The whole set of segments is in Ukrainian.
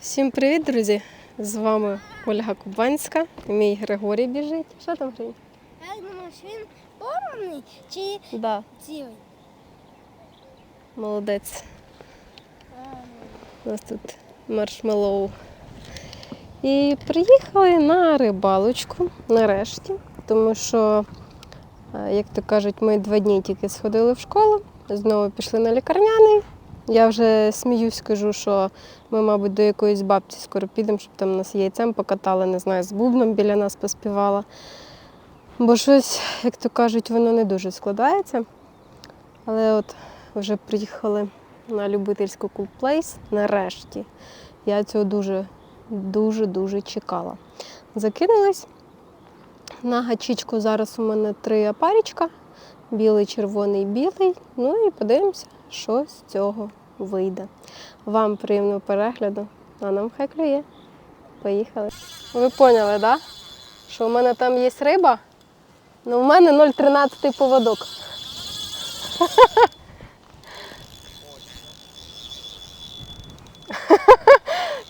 Всім привіт, друзі! З вами Ольга Кубанська, мій Григорій біжить. Що там Гринь? Я думаю, що він порваний чи Да, цілий. молодець. У нас тут маршмеллоу. І приїхали на рибалочку нарешті, тому що, е, як то кажуть, ми два дні тільки сходили в школу, знову пішли на лікарняний. Я вже сміюсь, кажу, що ми, мабуть, до якоїсь бабці скоро підемо, щоб там нас яйцем покатали, не знаю, з бубном біля нас поспівала. Бо щось, як то кажуть, воно не дуже складається. Але от вже приїхали на любительську Place нарешті. Я цього дуже, дуже, дуже чекала. Закинулись. На гачічку зараз у мене три апарічка. Білий, червоний, білий. Ну і подивимося, що з цього вийде. Вам приємного перегляду, а нам хай клює. Поїхали. Ви поняли? Да? Що у мене там є риба? Ну, у мене 0,13 поводок.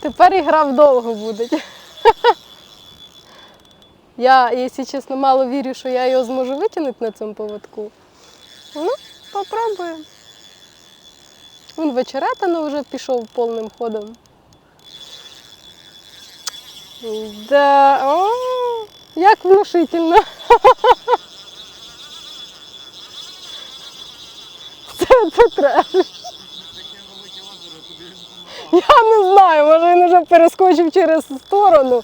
Тепер ігра вдовго буде. Я, якщо чесно, мало вірю, що я його зможу витягнути на цьому поводку. Ну, попробуємо. Він вечеретано вже пішов повним ходом. Да, о, як внушительно. Це, це треш. Я не знаю, може він вже перескочив через сторону.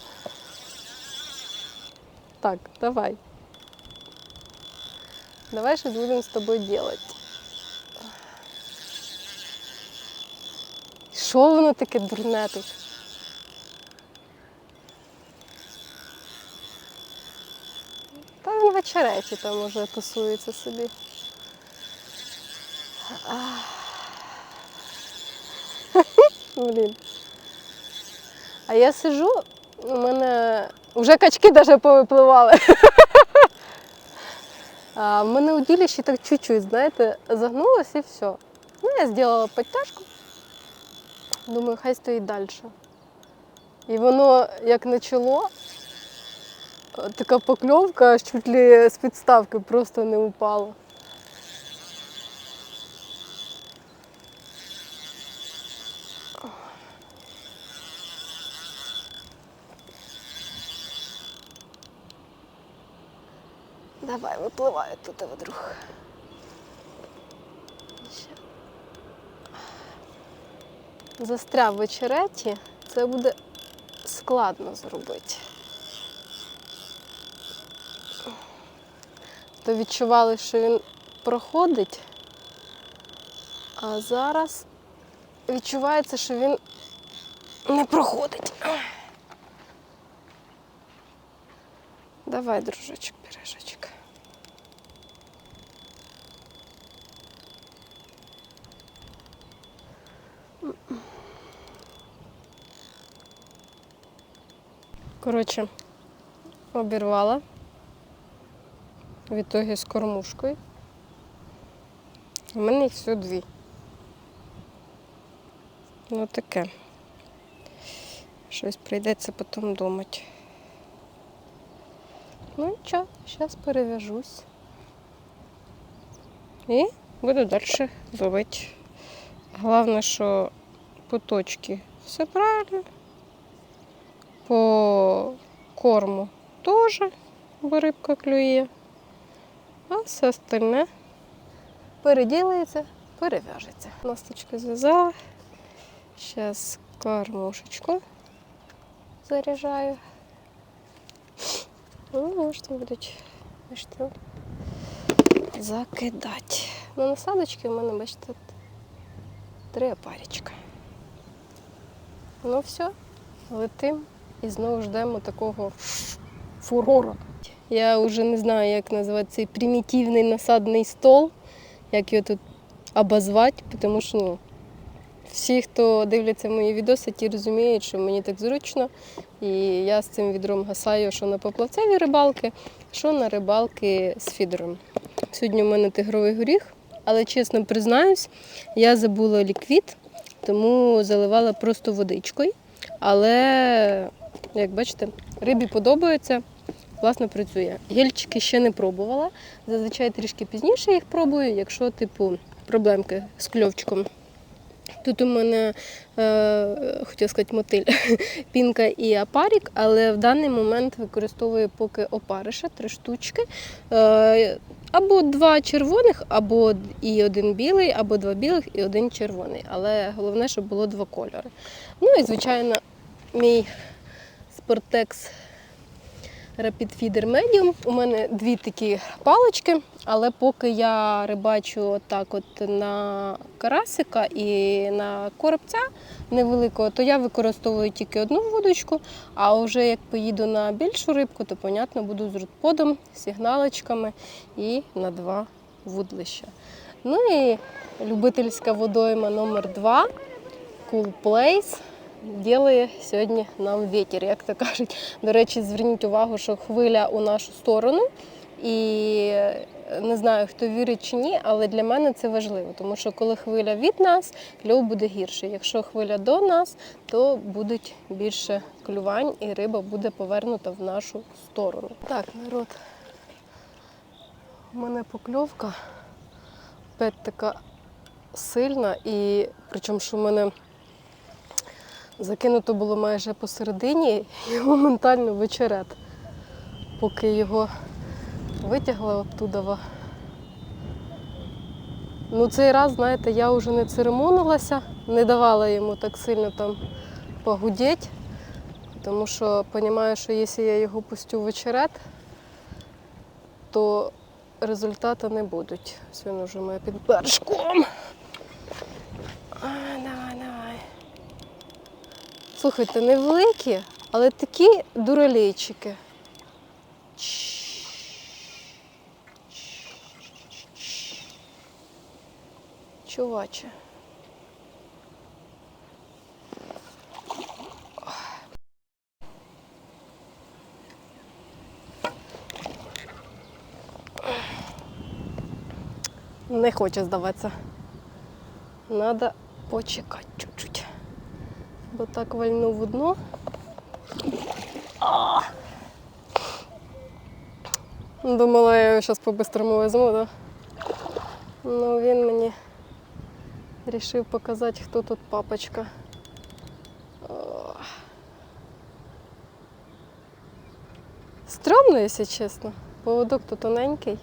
Так, давай. Давай щось будемо з тобою робити. Що воно таке дурне тут? Та він вечереті там уже тусується собі. Блін. А я сижу, у мене вже качки навіть повипливали. А в мене удилище так чуть-чуть, знаєте, загнулось і все. Ну, я зробила підтяжку. Думаю, хай стоїть далі. І воно як почало, така покльовка, аж чуть ли з підставки просто не упала. Давай, випливай тут вдруг. Застряв в очереті, це буде складно зробити. То відчували, що він проходить, а зараз відчувається, що він не проходить. Давай, дружочок, Коротше, обірвала. В з кормушкою. У мене їх всього дві. Ну таке. Щось прийдеться потім думати. Ну нічого, зараз перев'яжусь. І буду далі ловити. Головне, що по точці все правильно. По корму теж, бо рибка клює. А все остальне переділається, перев'яжеться. Насточки зв'язала. Зараз кормушечку заряджаю. Ну, можна будуть бачите, закидати. На насадочки в мене, бачите, три опарічка. Ну все, летим і знову ждемо такого фурора. Я вже не знаю, як називати цей примітивний насадний стол, як його тут обозвати, тому що ну, всі, хто дивляться мої відоси, ті розуміють, що мені так зручно. І я з цим відром гасаю, що на поплавцеві рибалки, що на рибалки з фідером. Сьогодні у мене тигровий горіх, але чесно признаюсь, я забула ліквід, тому заливала просто водичкою. Але, як бачите, рибі подобається, класно працює. Гельчики ще не пробувала. Зазвичай трішки пізніше їх пробую, якщо, типу, проблемки з кльовчиком. Тут у мене, е, хотіла сказати, мотиль, пінка і апарік, але в даний момент використовую поки опариша, три штучки. Е, або два червоних, або і один білий, або два білих і один червоний. Але головне, щоб було два кольори. Ну і, звичайно, мій Sportex Rapid Feeder Medium. У мене дві такі палички, але поки я рибачу так от на карасика і на коробця невеликого, то я використовую тільки одну вудочку, а вже як поїду на більшу рибку, то, понятно, буду з рудподом, сигналочками і на два вудлища. Ну і любительська водойма номер 2 Cool Place ділає сьогодні нам вітер, як то кажуть. До речі, зверніть увагу, що хвиля у нашу сторону. І е, не знаю, хто вірить чи ні, але для мене це важливо, тому що коли хвиля від нас, кльов буде гірше. Якщо хвиля до нас, то будуть більше клювань і риба буде повернута в нашу сторону. Так, народ, у мене покльовка опять така сильна, і причому, що в мене закинуто було майже посередині і моментально вечерет, поки його витягла оттуда. Ну, цей раз, знаєте, я вже не церемонилася, не давала йому так сильно там погудеть, тому що розумію, що якщо я його пустю в то результати не будуть. Ось він уже має під бережком. А, Давай, давай. Слухайте, невеликі, але такі дуралейчики. Чуваче. Не хоче здаватися. Надо почекати чуть-чуть. Бо так вальнув у дно. Думала, я його зараз по-бистрому візьму, да? Ну він мені вирішив показати, хто тут папочка. О. Стрьомно, якщо чесно. Поводок тут тоненький.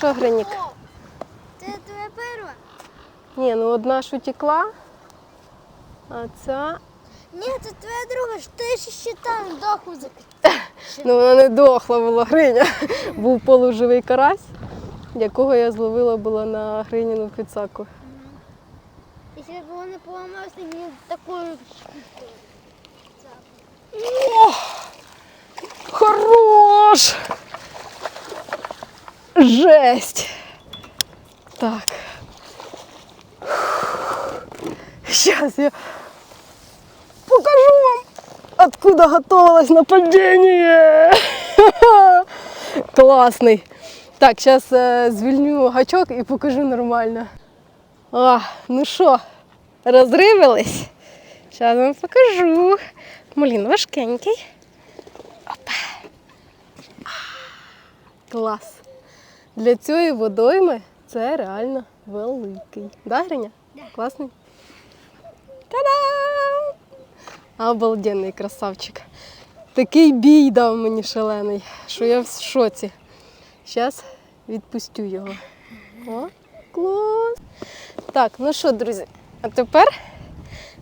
Що, Гринік? Це твоя перша? Ні, ну одна ж утекла, а ця. Ні, це твоя друга, що ти ще там доху закрив. Ну, вона не дохла була Гриня. Був полуживий карась, якого я зловила була на Гриніну підсаку. Якщо б вони поламалися, мені такою. Хорош! Жесть! Так. Сейчас я покажу вам, откуда готовилось нападение. Классный. Так, сейчас звільню гачок і покажу нормально. А, ну що, розривались? Зараз вам покажу. Блін, важкенький. Клас. Для цієї водойми це реально великий. Да, Гриня? Да. Класний? Та-дам! Обалденний красавчик. Такий бій дав мені шалений, що я в шоці. Зараз відпустю його. О, клас! Так, ну що, друзі, а тепер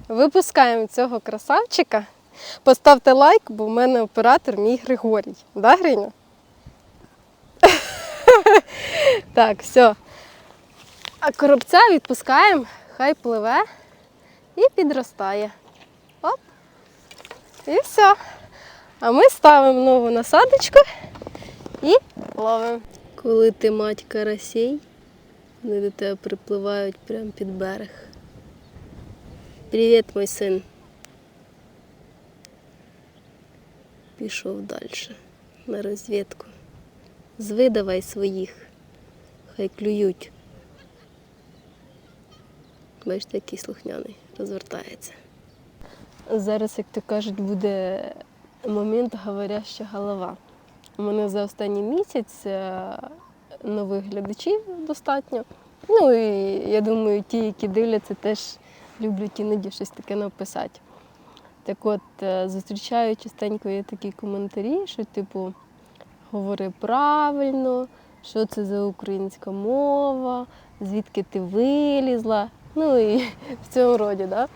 випускаємо цього красавчика. Поставте лайк, бо в мене оператор мій Григорій. Да, Гриня? Так, все. А коробця відпускаємо, хай пливе і підростає. Оп. І все. А ми ставимо нову насадочку і ловимо. Коли ти мать карасей, вони до тебе припливають прямо під берег. Привіт, мій син. пішов далі на розвідку. Звидавай своїх, хай клюють. Бачите, який слухняний розвертається. Зараз, як то кажуть, буде момент говоряща голова. У мене за останній місяць е, нових глядачів достатньо. Ну і я думаю, ті, які дивляться, теж люблять іноді щось таке написати. Так от, е, зустрічаю частенько є такі коментарі, що, типу, говори правильно, що це за українська мова, звідки ти вилізла. Ну і в цьому роді, да?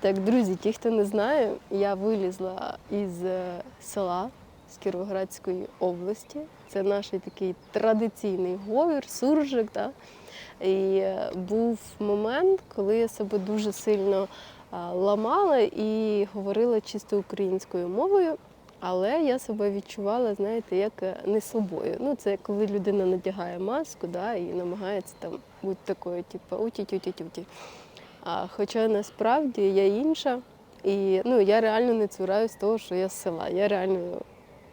Так, друзі, ті, хто не знає, я вилізла із е, села з Кіровоградської області. Це наш такий традиційний говір, суржик. Да? І е, був момент, коли я себе дуже сильно ламала і говорила чисто українською мовою, але я себе відчувала, знаєте, як е, не собою. Ну, це коли людина надягає маску да, і намагається там бути такою, типу, уті-тюті-тюті. А хоча насправді я інша, і ну, я реально не цураюсь того, що я з села. Я реально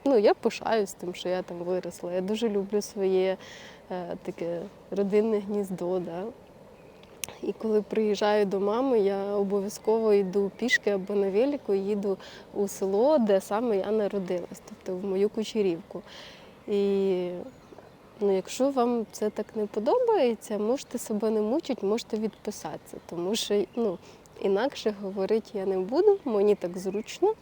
ну, я пишаюсь тим, що я там виросла. Я дуже люблю своє е, таке родинне гніздо. Да? І коли приїжджаю до мами, я обов'язково йду пішки або на велику, їду у село, де саме я народилась, тобто в мою кучерівку. І ну, якщо вам це так не подобається, можете себе не мучити, можете відписатися, тому що ну, інакше говорити я не буду, мені так зручно.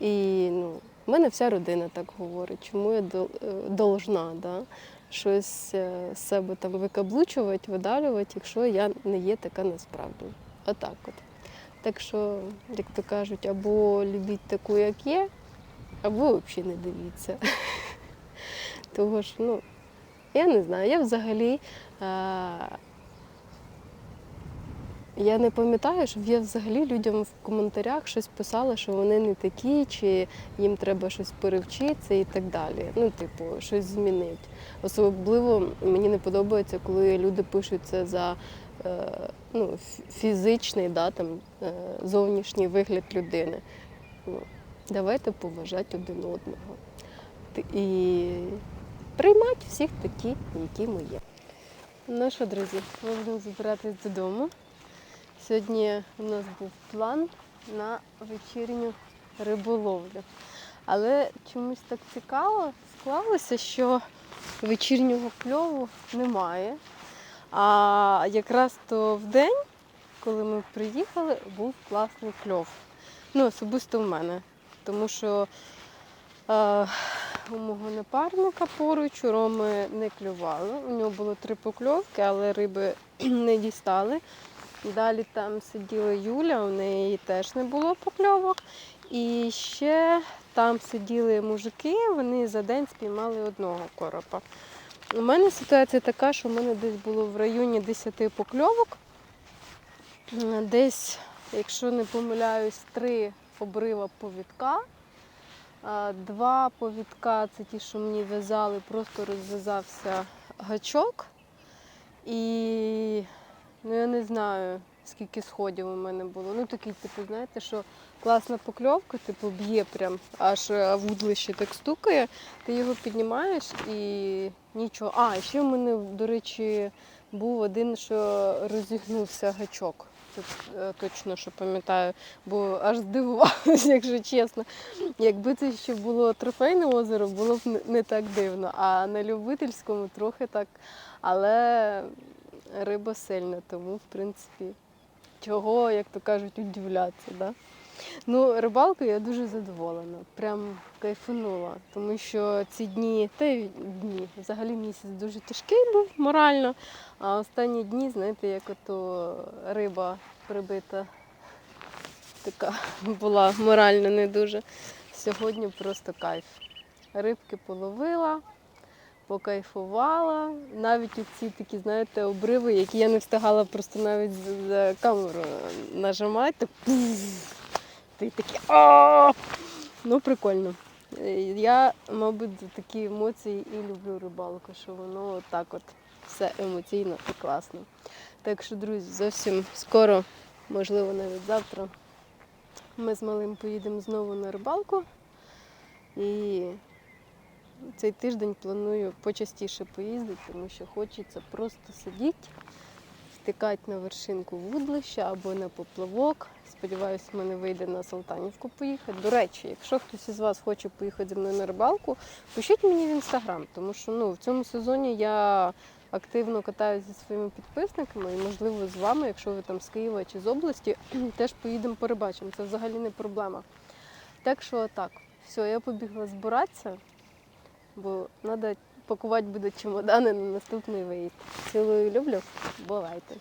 І ну, в мене вся родина так говорить, чому я е, должна да? Щось е, з себе там викаблучувати, видалювати, якщо я не є така насправді. Отак от. Так що, як то кажуть, або любіть таку, як є, або взагалі не дивіться. Того ж, ну, я не знаю, я взагалі. Я не пам'ятаю, щоб я взагалі людям в коментарях щось писала, що вони не такі, чи їм треба щось перевчитися і так далі. Ну, типу, щось змінити. Особливо мені не подобається, коли люди пишуть це за е, ну, фізичний, да, там, е, зовнішній вигляд людини. Ну, давайте поважати один одного. І приймати всіх такі, які ми є. Ну що, друзі, будемо збиратись додому. Сьогодні у нас був план на вечірню риболовлю. Але чомусь так цікаво склалося, що вечірнього кльову немає. А якраз то в день, коли ми приїхали, був класний кльов. Ну, особисто в мене. Тому що е, у мого напарника поруч у Роми не клювало. У нього було три покльовки, але риби не дістали. Далі там сиділа Юля, у неї теж не було покльовок. І ще там сиділи мужики, вони за день спіймали одного коропа. У мене ситуація така, що в мене десь було в районі 10 покльовок. Десь, якщо не помиляюсь, три обрива повідка. Два повідка це ті, що мені в'язали, просто розв'язався гачок. І ну я не знаю, скільки сходів у мене було. Ну такий, типу, знаєте, що класна покльовка, типу, б'є прям, аж е, вудлище так стукає, ти його піднімаєш і нічого. А, ще в мене, до речі, був один, що розігнувся гачок. Це е, точно, що пам'ятаю, бо аж здивувалася, якщо чесно. Якби це ще було трофейне озеро, було б не- не так дивно. А на любительському трохи так. Але риба сильна, тому, в принципі, чого, як то кажуть, удивлятися. Да? Ну, рибалкою я дуже задоволена, прям кайфанула, тому що ці дні, та й дні, взагалі місяць дуже тяжкий був морально, а останні дні, знаєте, як ото риба прибита, така була морально не дуже. Сьогодні просто кайф. Рибки половила, покайфувала. Навіть ці такі, знаєте, обриви, які я не встигала просто навіть за камеру нажимати. Ти такі а Ну, прикольно. Я, мабуть, такі емоції і люблю рибалку, що воно так от все емоційно і класно. Так що, друзі, зовсім скоро, можливо, навіть завтра, ми з малим поїдемо знову на рибалку. І цей тиждень планую почастіше поїздити, тому що хочеться просто сидіти, втикати на вершинку вудлища або на поплавок. Сподіваюсь, в мене вийде на Салтанівку поїхати. До речі, якщо хтось із вас хоче поїхати зі мною на рибалку, пишіть мені в інстаграм, тому що ну, в цьому сезоні я активно катаюся зі своїми підписниками, і можливо з вами, якщо ви там з Києва чи з області, теж поїдемо порибачимо. Це взагалі не проблема. Так що так, все, я побігла збиратися, бо треба пакувати буде чемодани на наступний виїзд. Цілую, люблю, бувайте.